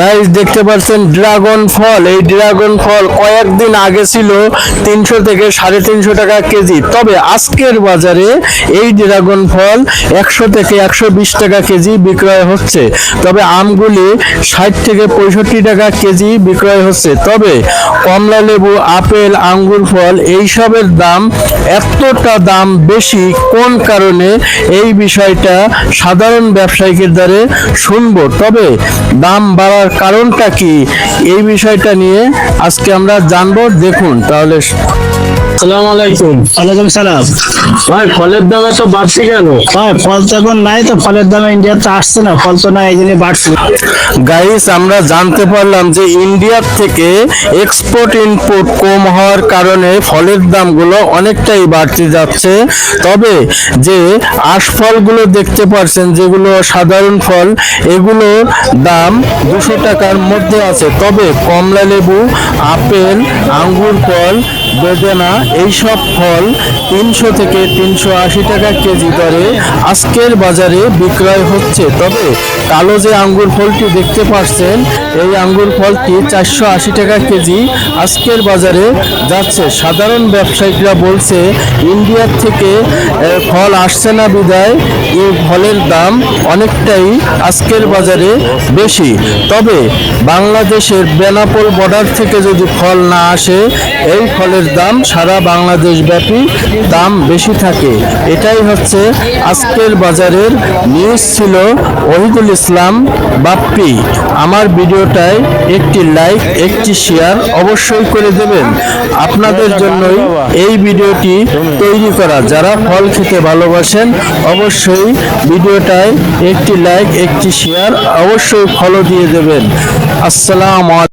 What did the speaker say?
Guys দেখতে পাচ্ছেন dragon ফল এই ড্রাগন ফল কয়েকদিন আগে ছিল তিনশো থেকে সাড়ে তিনশো টাকা কেজি। তবে আজকের বাজারে এই ড্রাগন ফল একশো থেকে একশো বিশ টাকা কেজি বিক্রয় হচ্ছে। তবে আমগুলি ষাট থেকে পঁয়ষট্টি টাকা কেজি বিক্রয় হচ্ছে। তবে কমলা লেবু, আপেল, আঙ্গুর ফল এইসবের দাম এতটা দাম বেশি কোন কারণে? এই বিষয়টা সাধারণ ব্যবসায়ীদের দ্বারে শুনব। তবে দাম বাড়ার কারণটা কি? এই বিষয়টা নিয়ে আজকে আমরা জানব। দেখুন তাহলে সালাম আলাইকুম। ওয়ালাইকুম সালাম। ভাই ফলের দাম এত বাড়ছে কেন? ভাই ফল তো এখন নাই তো ফলের দাম ইন্ডিয়াতে আসছে না ফল তো নাই এই জন্য বাড়ছে। গাইস আমরা জানতে পারলাম যে ইন্ডিয়ার থেকে এক্সপোর্ট ইনপুট কম হওয়ার কারণে ফলের দামগুলো অনেকটাই বাড়তে যাচ্ছে। তবে যে আশফলগুলো দেখতে পাচ্ছেন যেগুলো সাধারণ ফল এগুলোর দাম দুশো টাকার মধ্যে আছে। তবে কমলা লেবু, আপেল, আঙ্গুর ফল, বেদানা, এইসব ফল তিনশো থেকে তিনশো আশি টাকা কেজি দরে আজকের বাজারে বিক্রয় হচ্ছে। তবে কালো যে আঙ্গুর ফলটি দেখতে পাচ্ছেন, এই আঙ্গুর ফলটি চারশো আশি টাকা কেজি আজকের বাজারে যাচ্ছে। সাধারণ ব্যবসায়িকরা বলছে, ইন্ডিয়ার থেকে ফল আসছে না বিদায় এই ফলের দাম অনেকটাই আজকের বাজারে বেশি। তবে বাংলাদেশের বেনাপোল বর্ডার থেকে যদি ফল না আসে, এই ফলের দাম সারা বাংলাদেশ ব্যাপী দাম বেশি থাকে। এটাই হচ্ছে আজকের বাজারের নিউজ ছিল ওহিদুল ইসলাম বাপ্পি। আমার ভিডিওটায় একটি লাইক একটি শেয়ার অবশ্যই করে দেবেন। আপনাদের জন্যই এই ভিডিওটি তৈরি করা। যারা ফল খেতে ভালোবাসেন, অবশ্যই ভিডিওটায় একটি লাইক একটি শেয়ার অবশ্যই ফলো দিয়ে দেবেন আসসালাম